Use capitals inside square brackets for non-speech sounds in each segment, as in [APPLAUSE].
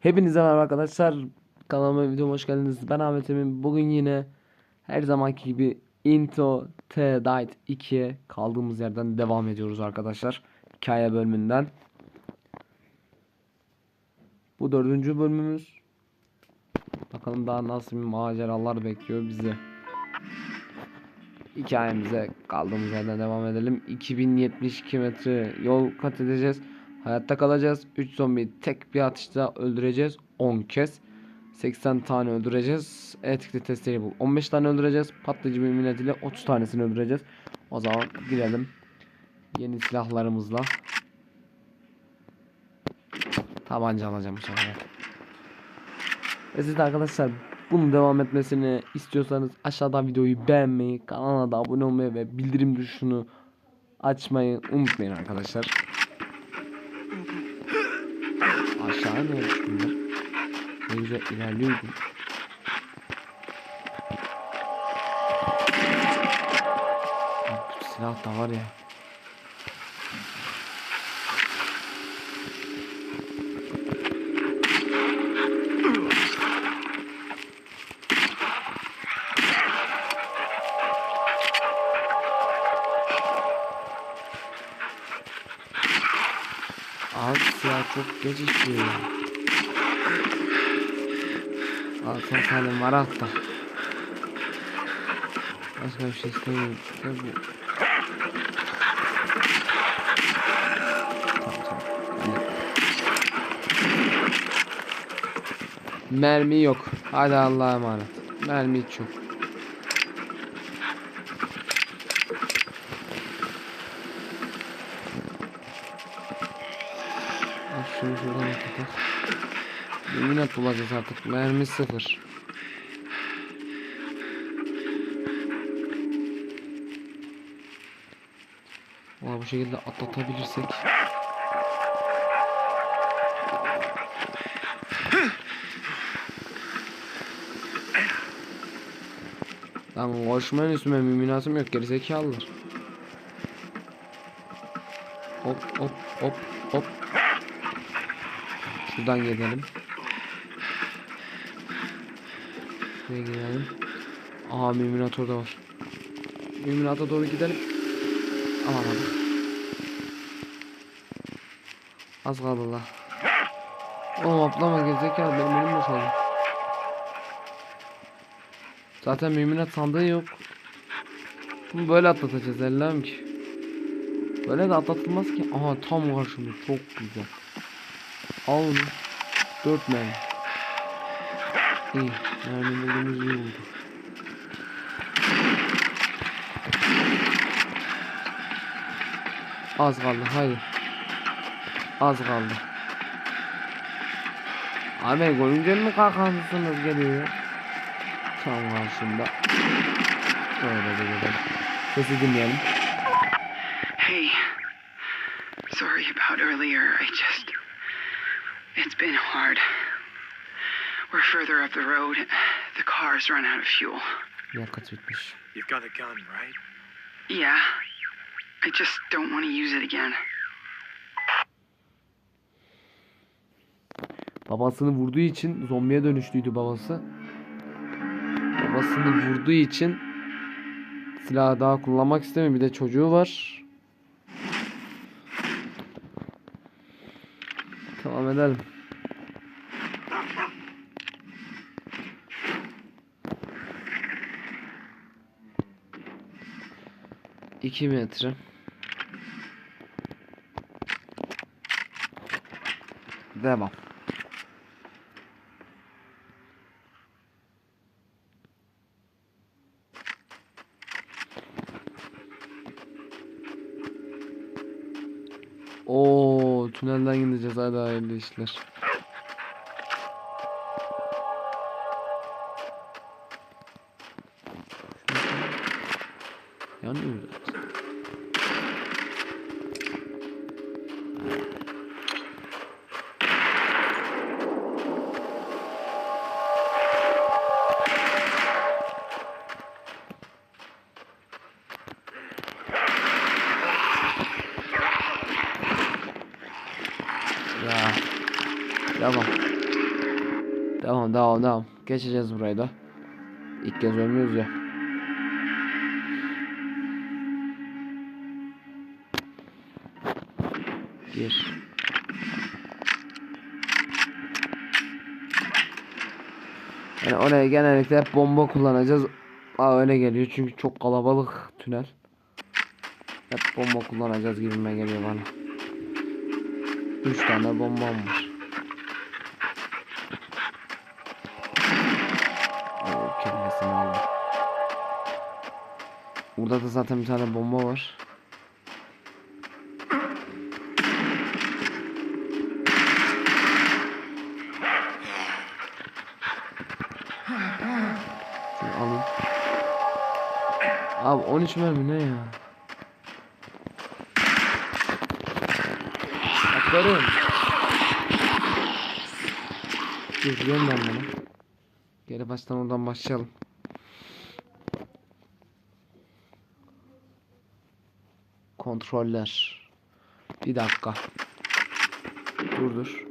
Hepinize merhaba arkadaşlar. Kanalıma videoma hoş geldiniz. Ben Ahmet Emin. Bugün yine her zamanki gibi Into the Night 2'ye kaldığımız yerden devam ediyoruz arkadaşlar. Hikaye bölümünden. Bu dördüncü bölümümüz. Bakalım daha nasıl bir maceralar bekliyor bizi. Hikayemize kaldığımız yerden devam edelim. 2072 metre yol kat edeceğiz. Hayatta kalacağız. 3 zombiyi tek bir atışta öldüreceğiz. 10 kez. 80 tane öldüreceğiz. Elektrikli testereyi bul. 15 tane öldüreceğiz. Patlayıcı millet ile 30 tanesini öldüreceğiz. O zaman girelim. Yeni silahlarımızla. Tabanca alacağım bu sefer. Ve siz arkadaşlar bunun devam etmesini istiyorsanız aşağıdan videoyu beğenmeyi, kanala da abone olmayı ve bildirim tuşunu açmayı unutmayın arkadaşlar. Aşağı ne bunlar? Ne güzel ilerliyordu. Bak, bu silah da var ya. Abi silah çok geç işliyor. Altın kalem var altta. Başka bir şey istemiyorum. Bu. Tamam tamam. Mermi yok. Hadi Allah'a emanet. Mermi hiç yok. Yemin bulacağız artık. Mermi sıfır. Valla bu şekilde atlatabilirsek. Lan koşmanın üstüme müminatım yok gerizekalılar. Hop hop hop hop. Şuradan gidelim. Şuraya gidelim. Aha müminator da var. Müminata doğru gidelim. Aman aman. Az kaldı la. Oğlum atlama gerizekalı benim önüm boşaldı. Zaten müminat sandığı yok. Bunu böyle atlatacağız Allah'ım ki. Böyle de atlatılmaz ki. Aha tam karşımda çok güzel. Al onu. Dört mermi. İyi. Mermi bulduğumuz iyi oldu. Az kaldı haydi. Az kaldı. Abi görünce mi kalkansınız geliyor? Tam karşımda. Öyle de gidelim. Sesi dinleyelim. The road. The car's run out of fuel. Yakıt bitmiş. You've got a gun, right? Yeah. I just don't want to use it again. Babasını vurduğu için zombiye dönüştüydü babası. Babasını vurduğu için silahı daha kullanmak istemiyor. Bir de çocuğu var. Tamam edelim. İki metre. Devam. Oo, tünelden gideceğiz hadi hayırlı işler. Geçeceğiz burayı da. İlk kez ölmüyoruz ya. Gir. Yani oraya genellikle hep bomba kullanacağız. Aa öyle geliyor çünkü çok kalabalık tünel. Hep bomba kullanacağız gibime geliyor bana. 3 tane bombam var. Burada da zaten bir tane bomba var. Şunu alayım. Abi 13 mermi ne ya? Aferin. Dur gönder bana. Geri baştan oradan başlayalım. Kontroller. Bir dakika. Dur dur.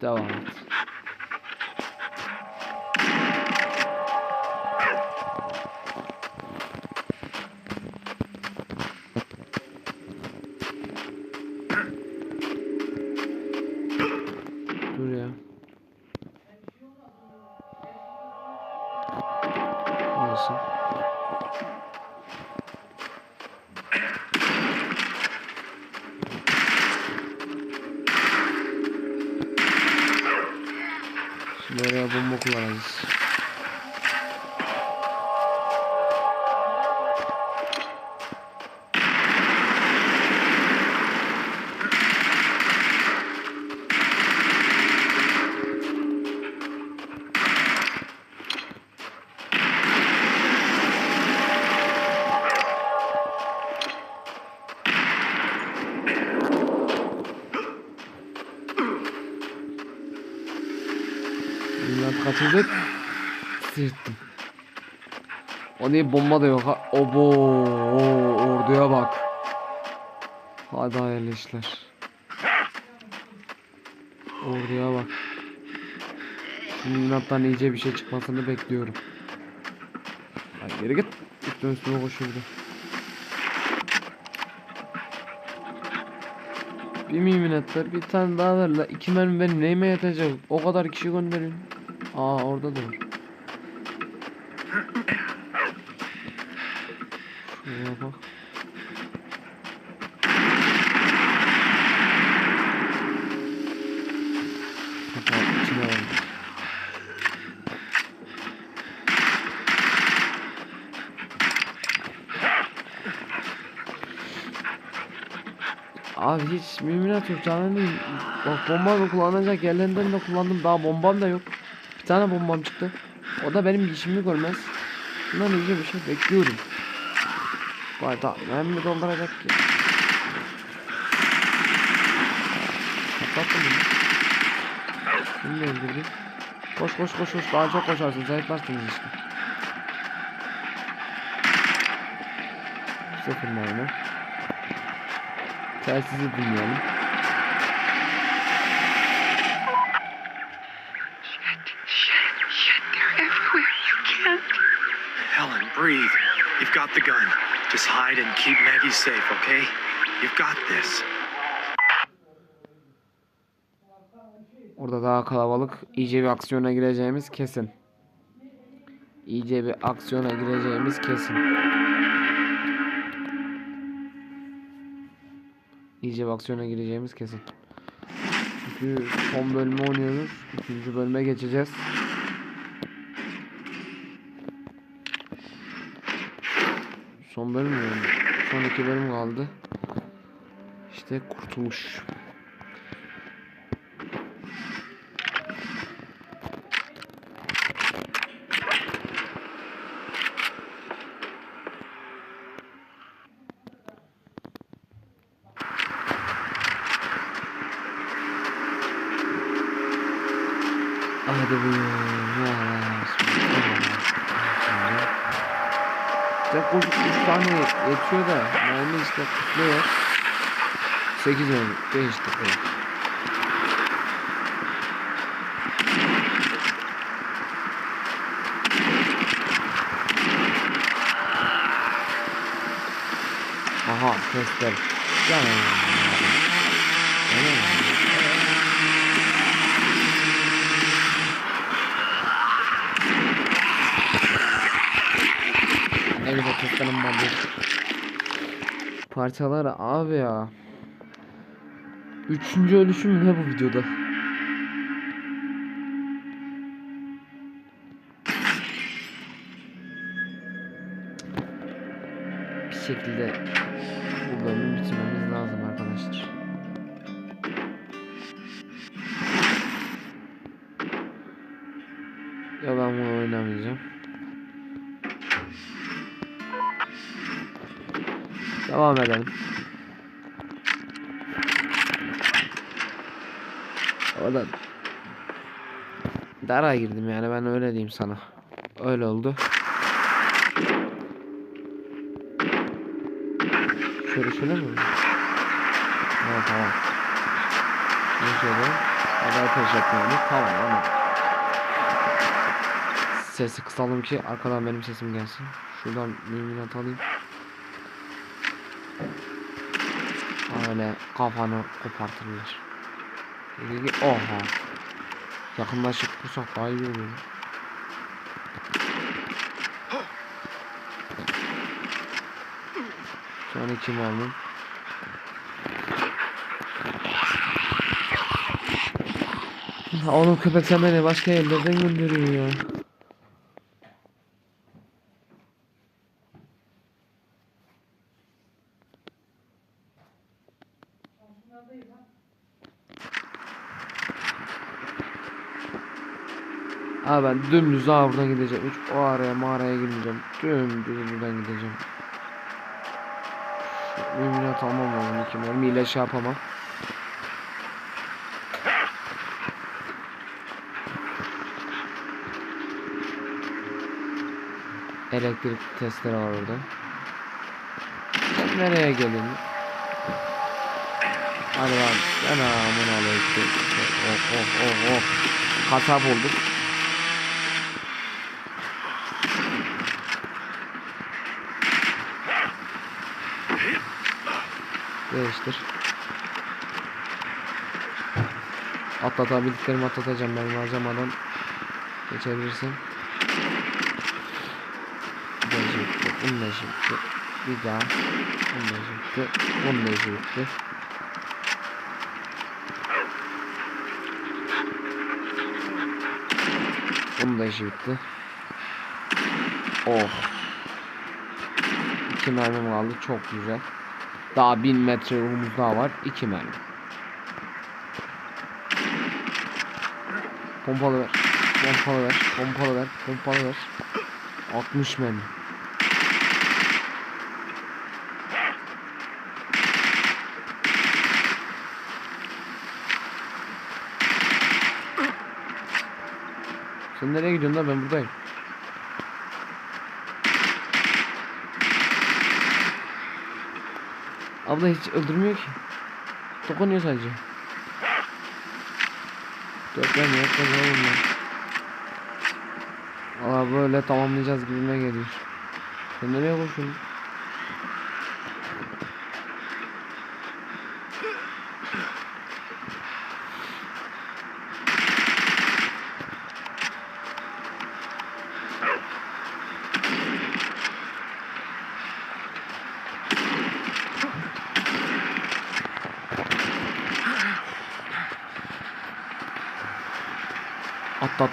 Devam et. Bunlar kaçırdık. Sırttım. O niye bomba da yok ha. Obo orduya bak. Hadi hayırlı işler. Orduya bak. Şimdi iyice bir şey çıkmasını bekliyorum. Ay geri git. Üstüne üstüne koşuyordu. Bir miminetler bir tane daha ver la. İki mermi benim neyime yetecek? O kadar kişi gönderin. Aa orada da var. Şuraya bak. Kapağı içine var. Abi hiç müminat yok canım. Bak bomba mı kullanacak yerlerinden de kullandım. Daha bombam da yok. Tane bombam çıktı. O da benim işimi görmez. Bundan iyice bir şey bekliyorum. Vay da mi dolduracak ki? Kapattım bunu. Da öldürdüm. Koş koş koş koş daha çok koşarsın zayıflarsınız işte. Sıfır mermi. Telsizi dinleyelim. Breathe. You've got the gun. Just hide and keep Maggie safe, okay? You've got this. Orada daha kalabalık. İyice bir aksiyona gireceğimiz kesin. İyice bir aksiyona gireceğimiz kesin. İyice bir aksiyona gireceğimiz kesin. Çünkü son bölümü oynuyoruz. İkinci bölüme geçeceğiz. Son bölüm mü? Son iki bölüm kaldı. İşte kurtuluş. Ne var? 8 oldu. Gençti. Evet. Aha testler. Yani. Yani. Evet, testlerim var. Parçalar abi ya. Üçüncü ölüşüm ne bu videoda? Bir şekilde bu bölümü bitirmemiz lazım arkadaşlar. Ya ben bunu oynamayacağım. Devam edelim. Orada Dara girdim yani ben öyle diyeyim sana. Öyle oldu. Şöyle şöyle mi? Ha tamam. Ne şöyle? Hadi ateş. Tamam ama. Sesi kısalım ki arkadan benim sesim gelsin. Şuradan mühimmat alayım. Öyle kafanı kopartırlar. Dedi ki oha. Yakınlaşıp vursak daha iyi olur. Sonra kim aldım? Oğlum köpek sen başka yerlerden gönderiyor. Abi ben dümdüz daha buradan gideceğim. Hiç o araya mağaraya girmeyeceğim. Dümdüz buradan gideceğim. Müminat almam lazım. İki mermiyle şey yapamam. Elektrik testleri var orada. Nereye gelin? Hadi lan. Ana aman aleyküm. Oh oh oh oh. Kasap olduk. Değiştir. Atlatabildiklerimi atlatacağım ben harcamadan geçebilirsin. Bir daha çıktı. Bir daha, bunu da çıktı, bunu da çıktı. Bunun da işi bitti. Oh. İki mermim kaldı. Çok güzel. Daha 1000 metre yolumuz daha var. 2 mermi. Pompalı ver. Pompalı ver. Pompalı ver. Pompalı ver. 60 mermi. Sen nereye gidiyorsun lan ben buradayım. Abla hiç öldürmüyor ki. Dokunuyor sadece. Dörtlen dörtlen oğlum lan. Valla böyle tamamlayacağız gibime geliyor. Sen nereye koşuyorsun?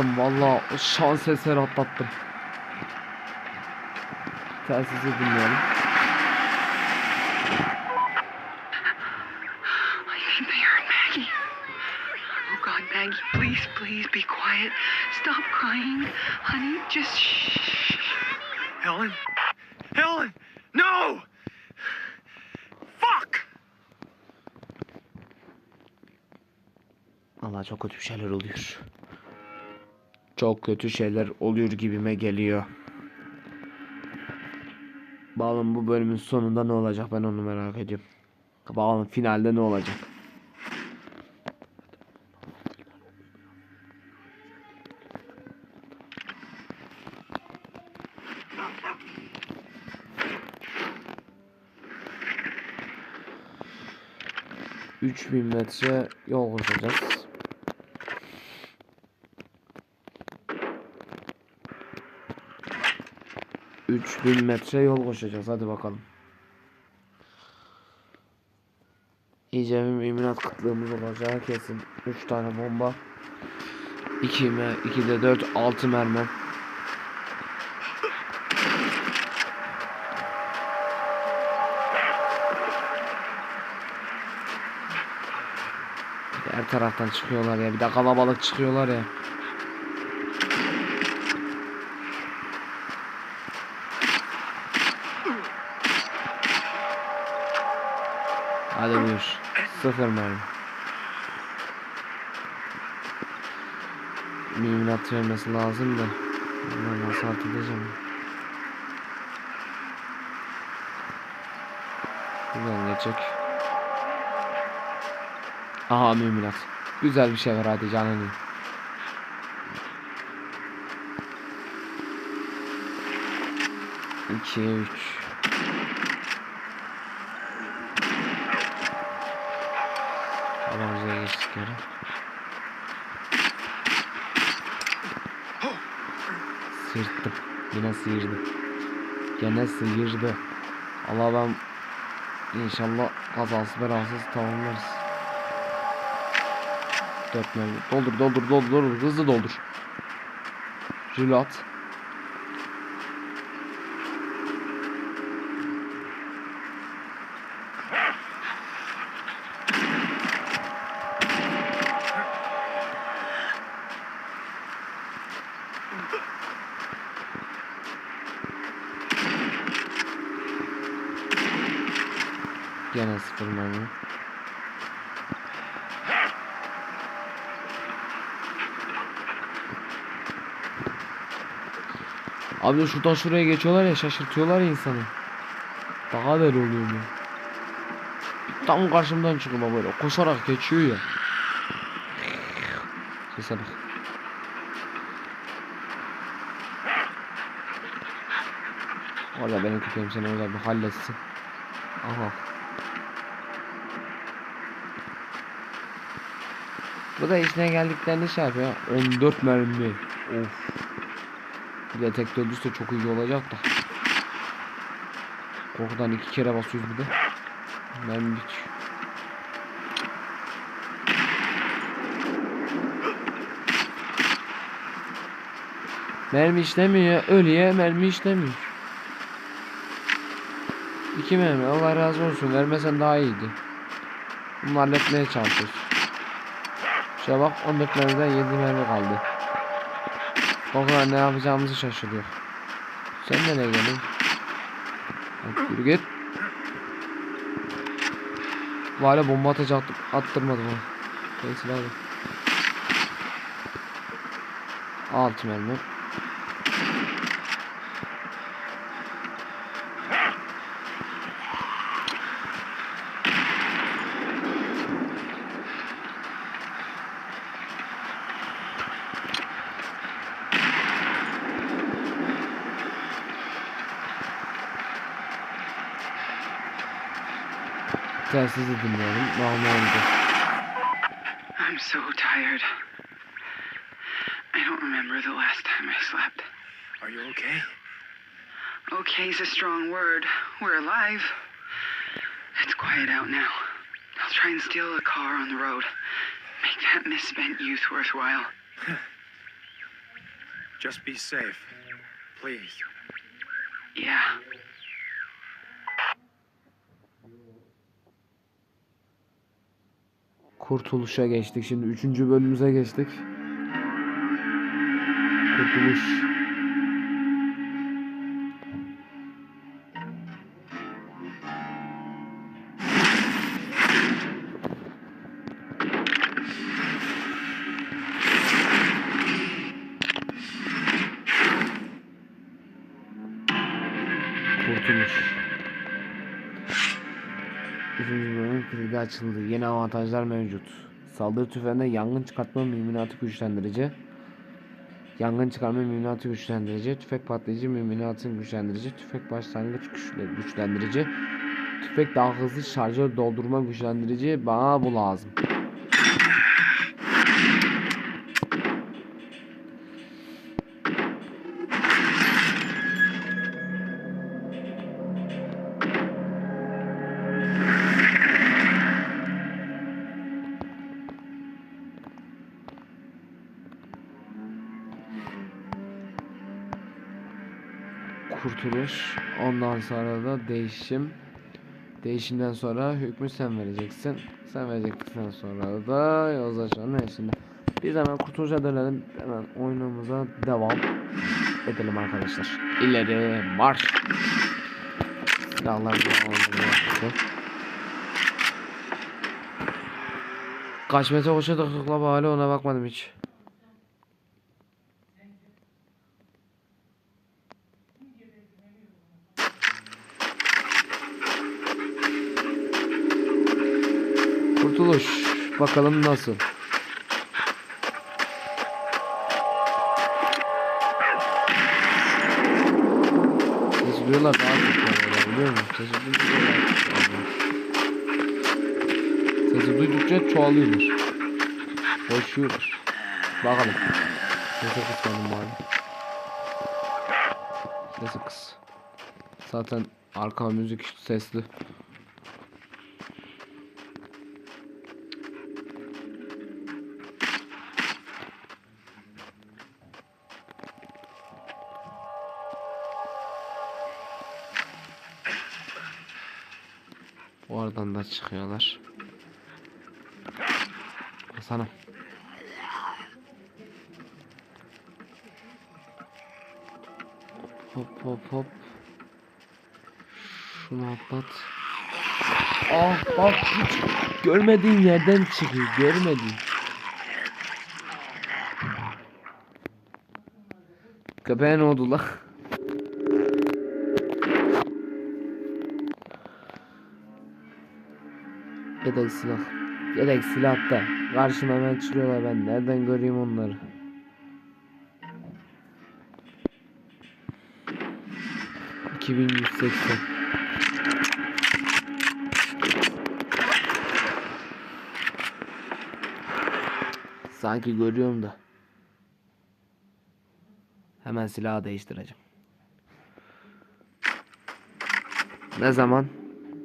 Atlattım valla şans eseri atlattım. Telsizi dinleyelim. Maggie. Oh please, please be quiet. Stop crying. Honey, just shh. Helen? Helen! No! Fuck! Valla çok kötü şeyler oluyor. Çok kötü şeyler oluyor gibime geliyor. Bakalım bu bölümün sonunda ne olacak ben onu merak ediyorum. Bakalım finalde ne olacak. 3000 metre yol koşacağız. Üç bin metre yol koşacağız. Hadi bakalım. İyice bir müminat kıtlığımız olacağı kesin. 3 tane bomba. 2 me 2 de 4 6 mermi. Her taraftan çıkıyorlar ya. Bir de kalabalık çıkıyorlar ya. Hadi buyur. Sıfır mermi. Mühimmat vermesi lazım da. Bunu nasıl atlayacağım? Buradan geçecek. Aha mühimmat. Güzel bir şey ver hadi canını. İki, üç. Sıyırdı. Gene sıyırdı. Allah ben inşallah kazasız belasız tamamlarız. Dört mermi. Doldur doldur doldur. Hızlı doldur. Reload. Gene sıfır mermi. Abi şuradan şuraya geçiyorlar ya şaşırtıyorlar ya insanı. Daha deli oluyor ya. Tam karşımdan çıkıyor böyle koşarak geçiyor ya. Sese bak. Orada benim köpeğim seni orada bir halletsin. Aha. Bu da işine geldiklerinde şey yapıyor. 14 mermi. Of. Bir de tek döndüyse çok iyi olacak da. Korkudan iki kere basıyoruz bir de. Mermi bitiyor. Mermi işlemiyor. Ölüye mermi işlemiyor. İki mermi. Allah razı olsun. Vermesen daha iyiydi. Bunu halletmeye çalışıyoruz. Şuna bak 14 mermiden 7 mermi kaldı. Korkudan ne yapacağımızı şaşırıyor. Sen nereye geldin? Hadi yürü git. Vale bomba atacaktım. Attırmadı bana. Neyse hadi. Altı mermi. Telsizi dinliyorum. Normalde. I'm so tired. I don't remember the last time I slept. Are you okay? Okay's a strong word. We're alive. It's quiet out now. I'll try and steal a car on the road. Make that misspent youth worthwhile. [LAUGHS] Just be safe. Please. Yeah. Kurtuluşa geçtik. Şimdi üçüncü bölümümüze geçtik. Kurtuluş. Kurtuluş. Üçüncü bölüm kilidi açıldı. Yeni avantajlar mevcut. Saldırı tüfeğinde yangın çıkartma mühimmatı güçlendirici. Yangın çıkarma mühimmatı güçlendirici. Tüfek patlayıcı mühimmatın güçlendirici. Tüfek başlangıç güçle- güçlendirici. tüfek daha hızlı şarjör doldurma güçlendirici bana bu lazım. Kurtuluş. Ondan sonra da değişim. Değişimden sonra hükmü sen vereceksin. Sen verecekten sonra da yozlaşmanın eşliğinde. Biz hemen kurtuluşa dönelim. Hemen oyunumuza devam edelim arkadaşlar. İleri marş. Silahlar. Kaç metre koşa dakikla bari ona bakmadım hiç. Kurtuluş. Bakalım nasıl. Sesi duyuyorlar daha çok biliyor musun? Sesi var. Sesi duydukça çoğalıyorlar. Koşuyorlar. Bakalım. Sesi kısmadım bari. Sesi kıs. Zaten arka müzik sesli. Oradan da çıkıyorlar. Hasan'ım. Hop hop hop. Şunu atlat. Ah bak hiç görmediğin yerden çıkıyor. Görmediğin. Köpeğe ne oldu la? Yedek silah. Yedek silah da. Karşıma hemen çıkıyorlar ben. Nereden göreyim onları? İki bin seksen. Sanki görüyorum da. Hemen silahı değiştireceğim. Ne zaman?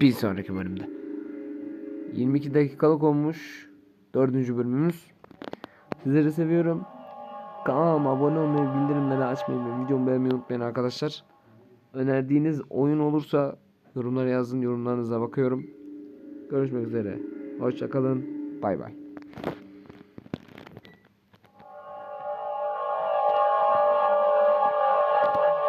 Bir sonraki bölümde. 22 dakikalık olmuş. Dördüncü bölümümüz. Sizleri seviyorum. Kanalıma abone olmayı, bildirimleri açmayı ve videomu beğenmeyi unutmayın arkadaşlar. Önerdiğiniz oyun olursa yorumlara yazın. Yorumlarınıza bakıyorum. Görüşmek üzere. Hoşçakalın. Bay bay.